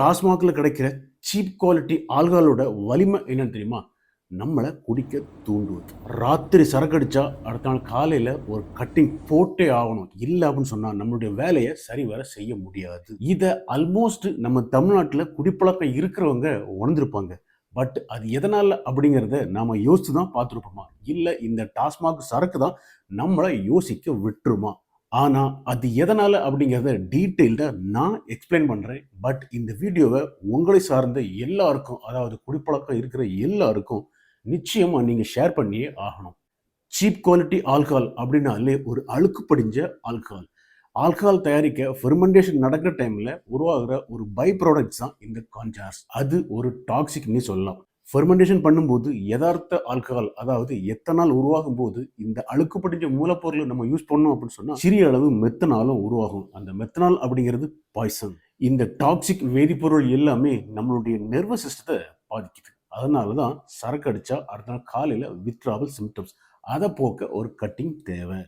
டாஸ்மாகில் கிடைக்கிற cheap quality ஆல்கஹாலோட வலிமை என்னன்னு தெரியுமா? நம்மளை குடிக்க தூண்டுவது. ராத்திரி சரக்கடிச்சா அடுத்த நாள் காலையில் ஒரு கட்டிங் போட்டே ஆகணும். இல்லை அப்படின்னு சொன்னால் நம்மளுடைய வேலையை சரிவர செய்ய முடியாது. இதை ஆல்மோஸ்ட் நம்ம தமிழ்நாட்டில் குடிப்பழக்கம் இருக்கிறவங்க உணர்ந்திருப்பாங்க. பட் அது எதனால் அப்படிங்கிறத நாம் யோசித்து தான் பார்த்துருப்போமா? இல்லை இந்த டாஸ்மாக் சரக்கு தான் நம்மளை யோசிக்க விட்டுருமா? ஆனால் அது எதனால் அப்படிங்கிறத டீட்டெயில்டாக நான் எக்ஸ்பிளைன் பண்ணுறேன் பட் இந்த வீடியோவை உங்களை சார்ந்த எல்லாருக்கும் அதாவது குடிப்பழக்கம் இருக்கிற எல்லாருக்கும் நிச்சயமாக நீங்கள் ஷேர் பண்ணியே ஆகணும். சீப் குவாலிட்டி ஆல்கஹால் அப்படின்னாலே ஒரு அழுக்கு படிஞ்ச ஆல்கஹால் ஆல்கஹால் தயாரிக்க ஃபெர்மெண்டேஷன் நடக்கிற டைமில் உருவாகிற ஒரு பை ப்ராடக்ட்ஸ் தான் இந்த கான்ஜார்ஸ் அது ஒரு டாக்ஸிக்னே சொல்லலாம். ஃபெர்மெண்டேஷன் பண்ணும்போது யதார்த்த ஆல்கஹால் அதாவது எத்தனால் உருவாகும் போது இந்த அழுக்கு படிஞ்ச மூலப்பொருளை நம்ம யூஸ் பண்ணோம் அப்படின்னு சொன்னால் சிறிய அளவு மெத்தனாலும் உருவாகும். அந்த மெத்தனால் அப்படிங்கிறது பாய்சன் இந்த டாக்ஸிக் வேதிப்பொருள் எல்லாமே நம்மளுடைய நர்வஸ் சிஸ்டத்தை பாதிக்குது. அதனால தான் சரக்கு அடித்தா அடுத்த நாள் காலையில் வித்ராவல் சிம்டம்ஸ் அதை போக்க ஒரு கட்டிங் தேவை.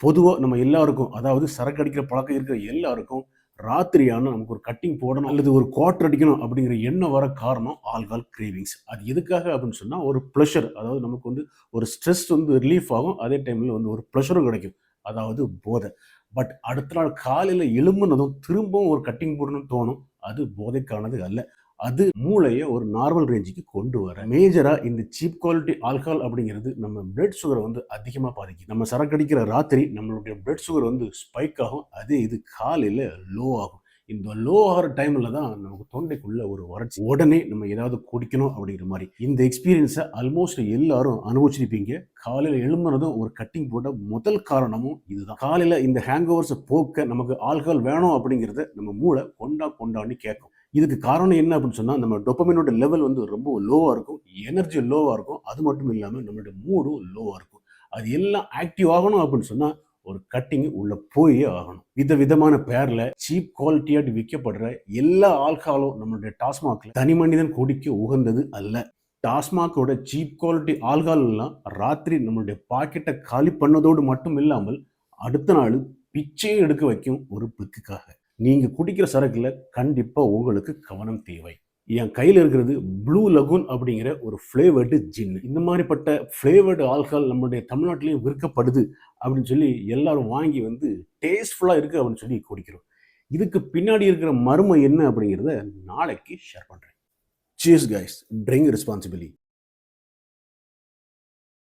பொதுவாக நம்ம எல்லாருக்கும் அதாவது சரக்கு அடிக்கிற பழக்கம் இருக்கிற எல்லாருக்கும் ராத்திரியான நமக்கு ஒரு கட்டிங் போடணும் அல்லது ஒரு குவார்டர் அடிக்கணும் அப்படிங்கிற எண்ணம் வர காரணம் ஆல்கால் கிரேவிங்ஸ் அது எதுக்காக அப்படின்னு சொன்னால் ஒரு ப்ளஷர் அதாவது நமக்கு வந்து ஒரு ஸ்ட்ரெஸ் வந்து ரிலீஃப் ஆகும். அதே டைமில் வந்து ஒரு ப்ளஷரும் கிடைக்கும். அதாவது போதை. பட் அடுத்த நாள் காலையில் எழும்புனதும் திரும்பவும் ஒரு கட்டிங் போடணும்னு தோணும். அது போதைக்கானது அல்ல. அது மூளையை ஒரு நார்மல் ரேஞ்சுக்கு கொண்டு வர மேஜராக இந்த சீப் குவாலிட்டி ஆல்கஹால் அப்படிங்கிறது நம்ம பிளட் சுகரை வந்து அதிகமாக பாதிக்கும் நம்ம சரக்கடிக்கிற ராத்திரி நம்மளுடைய பிளட் சுகர் வந்து ஸ்பைக் ஆகும். அதே இது காலையில் லோ ஆகும். இந்த லோ ஆகிற டைமில் தான் நமக்கு தொண்டைக்குள்ள ஒரு வறட்சி. உடனே நம்ம ஏதாவது குடிக்கணும் அப்படிங்கிற மாதிரி. இந்த எக்ஸ்பீரியன்ஸை ஆல்மோஸ்ட் எல்லாரும் அனுபவிச்சிருப்பீங்க. காலையில் எழும்புறதும் ஒரு கட்டிங் போட்ட முதல் காரணமும் இதுதான். காலையில் இந்த ஹேங் ஓவர்ஸை போக்க நமக்கு ஆல்கஹால் வேணும் அப்படிங்கிறத நம்ம மூளை கொண்டா கொண்டான்னு கேட்கும். இதுக்கு காரணம் என்ன அப்படின்னு சொன்னால் நம்ம டொப்பமினோட லெவல் வந்து ரொம்ப லோவாக இருக்கும். எனர்ஜி லோவாக இருக்கும். அது மட்டும் இல்லாமல் நம்மளுடைய மூடும் லோவாக இருக்கும். அது எல்லாம் ஆக்டிவ் ஆகணும் அப்படின்னு சொன்னால் ஒரு கட்டிங் உள்ள போயே ஆகணும். வித விதமான பேர்ல சீப் குவாலிட்டியாட்டு விற்கப்படுற எல்லா ஆல்கஹாலும் நம்மளுடைய டாஸ்மாக்ல தனி மனிதன் குடிக்க உகந்தது அல்ல. டாஸ்மாக்கோட சீப் குவாலிட்டி ஆல்கஹால்லாம் ராத்திரி நம்மளுடைய பாக்கெட்டை காலி பண்ணதோடு மட்டும் இல்லாமல் அடுத்த நாள் பிச்சையும் எடுக்க வைக்கும் ஒரு பிக்குக்காக. நீங்கள் குடிக்கிற சரக்கில் கண்டிப்பாக உங்களுக்கு கவனம் தேவை. என் கையில் இருக்கிறது ப்ளூ லகுன் அப்படிங்கிற ஒரு ஃப்ளேவர்டு ஜின் இந்த மாதிரிப்பட்ட ஃப்ளேவர்டு ஆல்கஹால் நம்மளுடைய தமிழ்நாட்டிலையும் விற்கப்படுது அப்படின்னு சொல்லி எல்லாரும் வாங்கி வந்து டேஸ்ட்ஃபுல்லாக இருக்குது அப்படின்னு சொல்லி குடிக்கிறோம். இதுக்கு பின்னாடி இருக்கிற மர்மம் என்ன அப்படிங்கிறத நாளைக்கு ஷேர் பண்ணுறேன் சீஸ் கைஸ் ட்ரிங்க் ரெஸ்பான்சிபிலி